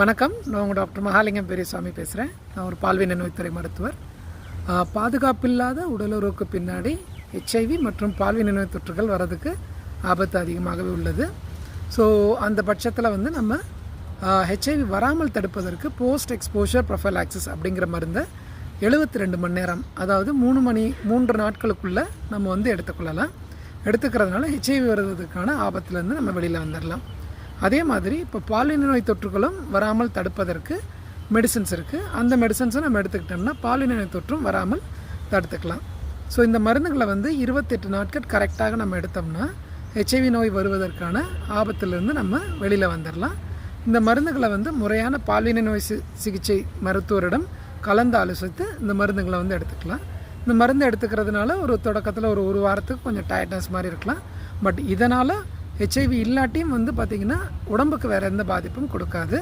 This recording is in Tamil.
வணக்கம். நான் உங்கள் டாக்டர் மகாலிங்கம் பெரியசாமி பேசுகிறேன் நான் ஒரு பால்வின நோய்த்துறை மருத்துவர். பாதுகாப்பில்லாத உடலுறவுக்கு பின்னாடி ஹெச்ஐவி மற்றும் பால்வின நோய் தொற்றுகள் வர்றதுக்கு ஆபத்து அதிகமாகவே உள்ளது. ஸோ அந்த பட்சத்தில் வந்து நம்ம ஹெச்ஐவி வராமல் தடுப்பதற்கு போஸ்ட் எக்ஸ்போஷர் ப்ரொஃபைலாக்சிஸ் அப்படிங்கிற மருந்தை எழுபத்தி ரெண்டு மணி நேரம் அதாவது மூணு மணி மூன்று நாட்களுக்குள்ளே நம்ம வந்து எடுத்துக்கொள்ளலாம். எடுத்துக்கிறதுனால ஹெச்ஐவி வருவதற்கான ஆபத்துலேருந்து நம்ம வெளியில் வந்துடலாம் அதே மாதிரி இப்போ பாலின நோய் தொற்றுகளும் வராமல் தடுப்பதற்கு மெடிசன்ஸ் இருக்குது அந்த மெடிசன்ஸை நம்ம எடுத்துக்கிட்டோம்னா பாலின நோய் தொற்றும் வராமல் தடுத்துக்கலாம். ஸோ இந்த மருந்துகளை வந்து இருபத்தெட்டு நாட்கள் கரெக்டாக நம்ம எடுத்தோம்னா ஹெச்ஐவி நோய் வருவதற்கான ஆபத்திலிருந்து நம்ம வெளியில் வந்துடலாம் இந்த மருந்துகளை வந்து முறையான பாலின நோய் சி சிகிச்சை மருத்துவரிடம் கலந்து ஆலோசித்து இந்த மருந்துகளை வந்து எடுத்துக்கலாம். இந்த மருந்து எடுத்துக்கிறதுனால ஒரு தொடக்கத்தில் ஒரு ஒரு வாரத்துக்கு கொஞ்சம் டயர்ட்னஸ் மாதிரி இருக்கலாம். பட் இதனால் ஹெச்ஐவி இல்லாட்டியும் வந்து பார்த்திங்கன்னா உடம்புக்கு வேறு எந்த பாதிப்பும் கொடுக்காது.